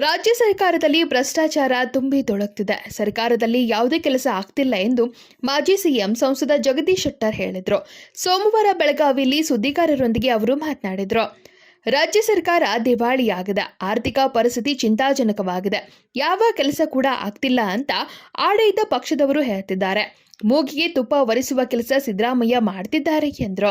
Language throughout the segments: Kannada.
ರಾಜ್ಯ ಸರ್ಕಾರದಲ್ಲಿ ಭ್ರಷ್ಟಾಚಾರ ತುಂಬಿ ತೊಳಗ್ತಿದೆ ಸರ್ಕಾರದಲ್ಲಿ ಯಾವುದೇ ಕೆಲಸ ಆಗ್ತಿಲ್ಲ ಎಂದು ಮಾಜಿ ಸಿಎಂ ಸಂಸದ ಜಗದೀಶ್ ಶೆಟ್ಟರ್ ಹೇಳಿದರು. ಸೋಮವಾರ ಬೆಳಗಾವಿಯಲ್ಲಿ ಸುದ್ದಿಗಾರರೊಂದಿಗೆ ಅವರು ಮಾತನಾಡಿದರು. ರಾಜ್ಯ ಸರ್ಕಾರ ದಿವಾಳಿಯಾಗಿದೆ. ಆರ್ಥಿಕ ಪರಿಸ್ಥಿತಿ ಚಿಂತಾಜನಕವಾಗಿದೆ. ಯಾವ ಕೆಲಸ ಕೂಡ ಆಗ್ತಿಲ್ಲ ಅಂತ ಆಡಳಿತ ಪಕ್ಷದವರು ಹೇಳ್ತಿದ್ದಾರೆ. ಮೂಗಿಗೆ ತುಪ್ಪ ಒರೆಸುವ ಕೆಲಸ ಸಿದ್ದರಾಮಯ್ಯ ಮಾಡ್ತಿದ್ದಾರೆ ಎಂದರು.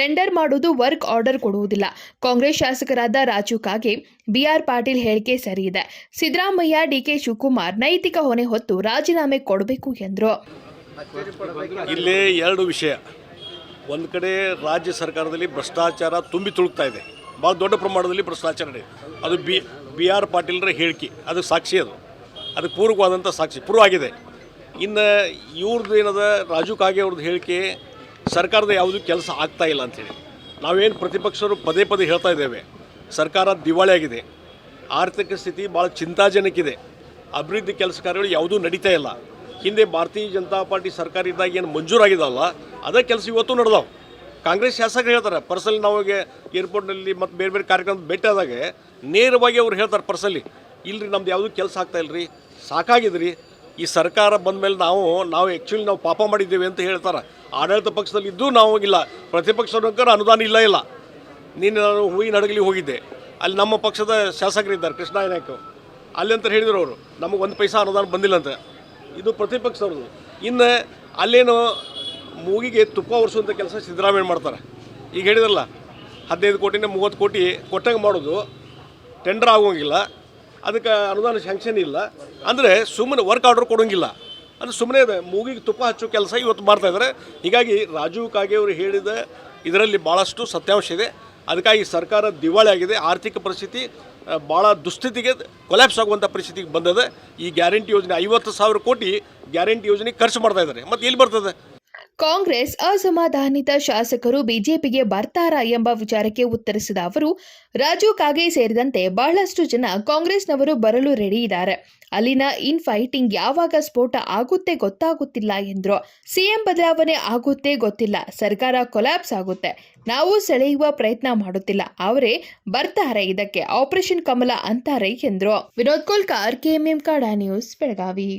ಟೆಂಡರ್ ಮಾಡುವುದು ವರ್ಕ್ ಆರ್ಡರ್ ಕೊಡುವುದಿಲ್ಲ. ಕಾಂಗ್ರೆಸ್ ಶಾಸಕರಾದ ರಾಜು ಕಾಗೆ, ಬಿಆರ್ ಪಾಟೀಲ್ ಹೇಳಿಕೆ ಸರಿಯಿದೆ ಸಿದ್ದರಾಮಯ್ಯ, ಡಿಕೆ ಶಿವಕುಮಾರ್ ನೈತಿಕ ಹೊಣೆ ಹೊತ್ತು ರಾಜೀನಾಮೆ ಕೊಡಬೇಕು ಎಂದರು. ಇಲ್ಲಿ ಎರಡು ವಿಷಯ. ಒಂದು ಕಡೆ ರಾಜ್ಯ ಸರ್ಕಾರದಲ್ಲಿ ಭ್ರಷ್ಟಾಚಾರ ತುಂಬಿ ತುಳುಕ್ತಾ ಇದೆ. ಭಾಳ ದೊಡ್ಡ ಪ್ರಮಾಣದಲ್ಲಿ ಭ್ರಷ್ಟಾಚಾರ ಇದೆ ಅದು ಬಿ ಬಿ ಆರ್ ಪಾಟೀಲ್ರ ಹೇಳಿಕೆ. ಅದು ಸಾಕ್ಷಿ ಅದು. ಅದಕ್ಕೆ ಪೂರಕವಾದಂಥ ಸಾಕ್ಷಿ, ಪೂರ್ವ ಆಗಿದೆ. ಇನ್ನು ಇವ್ರದ್ದು ಏನದ, ರಾಜು ಕಾಗೆ ಅವ್ರದ್ದು ಹೇಳಿಕೆ ಸರ್ಕಾರದ ಯಾವುದೂ ಕೆಲಸ ಆಗ್ತಾ ಇಲ್ಲ ಅಂಥೇಳಿ ನಾವೇನು ಪ್ರತಿಪಕ್ಷರು ಪದೇ ಪದೇ ಹೇಳ್ತಾ ಇದ್ದೇವೆ. ಸರ್ಕಾರ ದಿವಾಳಿಯಾಗಿದೆ ಆರ್ಥಿಕ ಸ್ಥಿತಿ ಭಾಳ ಚಿಂತಾಜನಕಿದೆ. ಅಭಿವೃದ್ಧಿ ಕೆಲಸ ಕಾರ್ಯಗಳು ಯಾವುದೂ ನಡೀತಾ ಇಲ್ಲ. ಹಿಂದೆ ಭಾರತೀಯ ಜನತಾ ಪಾರ್ಟಿ ಸರ್ಕಾರ ಇದ್ದಾಗ ಏನು ಮಂಜೂರಾಗಿದಲ್ಲ ಅದೇ ಕೆಲಸ ಇವತ್ತು ನಡೆದವು. ಕಾಂಗ್ರೆಸ್ ಶಾಸಕರು ಹೇಳ್ತಾರೆ, ಪರ್ಸಲ್ಲಿ ನಾವಿಗೆ ಏರ್ಪೋರ್ಟ್ನಲ್ಲಿ ಮತ್ತು ಬೇರೆ ಬೇರೆ ಕಾರ್ಯಕ್ರಮದ ಭೇಟಿ ನೇರವಾಗಿ ಅವ್ರು ಹೇಳ್ತಾರೆ ಪರ್ಸಲ್ಲಿ ಇಲ್ಲರಿ ನಮ್ದು ಯಾವುದೂ ಕೆಲಸ ಆಗ್ತಾ ಸಾಕಾಗಿದೆ ಸಾಕಾಗಿದ್ರಿ. ಈ ಸರ್ಕಾರ ಬಂದ ಮೇಲೆ ನಾವು ನಾವು ಆ್ಯಕ್ಚುಲಿ ನಾವು ಪಾಪ ಮಾಡಿದ್ದೇವೆ ಅಂತ ಹೇಳ್ತಾರೆ. ಆಡಳಿತ ಪಕ್ಷದಲ್ಲಿ ಇದ್ದೂ ನಾವು ಇಲ್ಲ. ಪ್ರತಿಪಕ್ಷ ಅನುದಾನ ಇಲ್ಲ ಇಲ್ಲ. ನೀನು ನಾನು ಹೂವಿನ ಹಡಗಲಿ ಹೋಗಿದ್ದೆ. ಅಲ್ಲಿ ನಮ್ಮ ಪಕ್ಷದ ಶಾಸಕರಿದ್ದಾರೆ, ಕೃಷ್ಣ ನಾಯಕ. ಅಲ್ಲಿ ಅಂತ ಹೇಳಿದರು ಅವರು, ನಮಗೆ ಒಂದು ಪೈಸಾ ಅನುದಾನ ಬಂದಿಲ್ಲ ಅಂತ. ಇದು ಪ್ರತಿಪಕ್ಷದವ್ರದ್ದು ಇನ್ನು ಅಲ್ಲೇನು ಮೂಗಿಗೆ ತುಪ್ಪ ಒರೆಸುವಂಥ ಕೆಲಸ ಸಿದ್ದರಾಮಯ್ಯ ಮಾಡ್ತಾರೆ. ಈಗ ಹೇಳಿದ್ರಲ್ಲ, ಹದಿನೈದು ಕೋಟಿನ ಮೂವತ್ತು ಕೋಟಿ ಕೊಟ್ಟಂಗೆ ಮಾಡೋದು ಟೆಂಡರ್ ಆಗೋಂಗಿಲ್ಲ. ಅದಕ್ಕೆ ಅನುದಾನ ಶಾಂಕ್ಷನ್ ಇಲ್ಲ. ಅಂದರೆ ಸುಮ್ಮನೆ ವರ್ಕ್ ಆರ್ಡರ್ ಕೊಡೋಂಗಿಲ್ಲ. ಅದು ಸುಮ್ಮನೆ ಮೂಗಿಗೆ ತುಪ್ಪ ಹಚ್ಚೋ ಕೆಲಸ ಇವತ್ತು ಮಾಡ್ತಾ ಇದ್ದಾರೆ. ಹೀಗಾಗಿ ರಾಜೀವ್ ಕಾಗೆ ಅವರು ಹೇಳಿದ ಇದರಲ್ಲಿ ಭಾಳಷ್ಟು ಸತ್ಯಾಂಶ ಇದೆ. ಅದಕ್ಕಾಗಿ ಸರ್ಕಾರ ದಿವಾಳಿ ಆಗಿದೆ. ಆರ್ಥಿಕ ಪರಿಸ್ಥಿತಿ ಭಾಳ ದುಸ್ಥಿತಿಗೆ ಕೊಲ್ಯಾಪ್ಸ್ ಆಗುವಂಥ ಪರಿಸ್ಥಿತಿಗೆ ಬಂದದೆ. ಈ ಗ್ಯಾರಂಟಿ ಯೋಜನೆ ಐವತ್ತು ಸಾವಿರ ಕೋಟಿ ಗ್ಯಾರಂಟಿ ಯೋಜನೆ ಖರ್ಚು ಮಾಡ್ತಾ ಇದ್ದಾರೆ. ಮತ್ತು ಎಲ್ಲಿ ಬರ್ತದೆ? ಕಾಂಗ್ರೆಸ್ ಅಸಮಾಧಾನಿತ ಶಾಸಕರು ಬಿಜೆಪಿಗೆ ಬರ್ತಾರಾ ಎಂಬ ವಿಚಾರಕ್ಕೆ ಉತ್ತರಿಸಿದ ಅವರು, ರಾಜು ಕಾಗೆ ಸೇರಿದಂತೆ ಬಹಳಷ್ಟು ಜನ ಕಾಂಗ್ರೆಸ್ನವರು ಬರಲು ರೆಡಿ ಇದ್ದಾರೆ. ಅಲ್ಲಿನ ಇನ್ ಫೈಟಿಂಗ್ ಯಾವಾಗ ಸ್ಫೋಟ ಆಗುತ್ತೆ ಗೊತ್ತಾಗುತ್ತಿಲ್ಲ ಎಂದ್ರು. ಸಿಎಂ ಬದಲಾವಣೆ ಆಗುತ್ತೆ ಗೊತ್ತಿಲ್ಲ. ಸರ್ಕಾರ ಕೊಲ್ಯಾಪ್ಸ್ ಆಗುತ್ತೆ. ನಾವು ಸೆಳೆಯುವ ಪ್ರಯತ್ನ ಮಾಡುತ್ತಿಲ್ಲ. ಅವರೇ ಬರ್ತಾರೆ. ಇದಕ್ಕೆ ಆಪರೇಷನ್ ಕಮಲ ಅಂತಾರೆ ಎಂದರು. ವಿನೋದ್ ಕೋಲ್ಕಾರ್, ಕೆಎಂಎಂ ಕಾಡಾ ನ್ಯೂಸ್, ಬೆಳಗಾವಿ.